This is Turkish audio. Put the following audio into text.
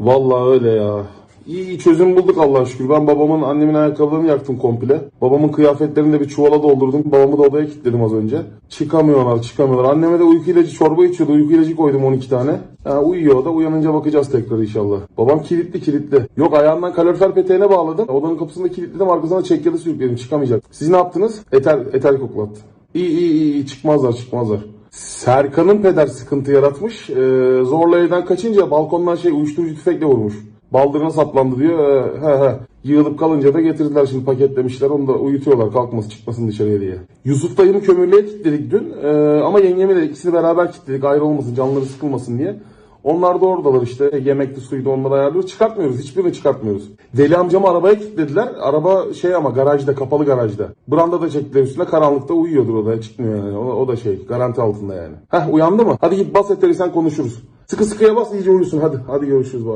Vallahi öyle ya. İyi çözüm bulduk Allah'a şükür. Ben babamın annemin ayakkabılarını yaktım komple. Babamın kıyafetlerini de bir çuvala doldurdum. Babamı da odaya kilitledim az önce. Çıkamıyorlar çıkamıyorlar. Anneme de uyku ilacı çorba içiyordu. Uyku ilacı koydum 12 tane. Ha, uyuyor da uyanınca bakacağız tekrar inşallah. Babam kilitli kilitli. Yok ayağından kalorifer peteğine bağladım. Odanın kapısında kilitledim arkasına çekyada sürükledim çıkamayacak. Siz ne yaptınız? Eter, eter koklattı. İyi iyi iyi. çıkmazlar çıkmazlar. Serkan'ın peder sıkıntı yaratmış. Ee, zorla evden kaçınca balkondan şey uyuşturucu tüfekle vurmuş. Baldırına saplandı diyor. Ee, he he. Yığılıp kalınca da getirdiler şimdi paketlemişler. Onu da uyutuyorlar kalkması çıkmasın dışarıya diye. Yusuf dayımı kömürlüğe kilitledik dün. Ee, ama yengemi de ikisini beraber kilitledik ayrı olmasın canları sıkılmasın diye. Onlar da oradalar işte. Yemekli suydu onları ayarlıyoruz. Çıkartmıyoruz. Hiçbirini çıkartmıyoruz. Deli amcamı arabaya kilitlediler. Araba şey ama garajda, kapalı garajda. Branda da çektiler üstüne. Karanlıkta uyuyordur o da. Çıkmıyor yani. O, o da şey. Garanti altında yani. Heh uyandı mı? Hadi git bas eteri sen konuşuruz. Sıkı sıkıya bas iyice uyusun. Hadi. Hadi görüşürüz baba.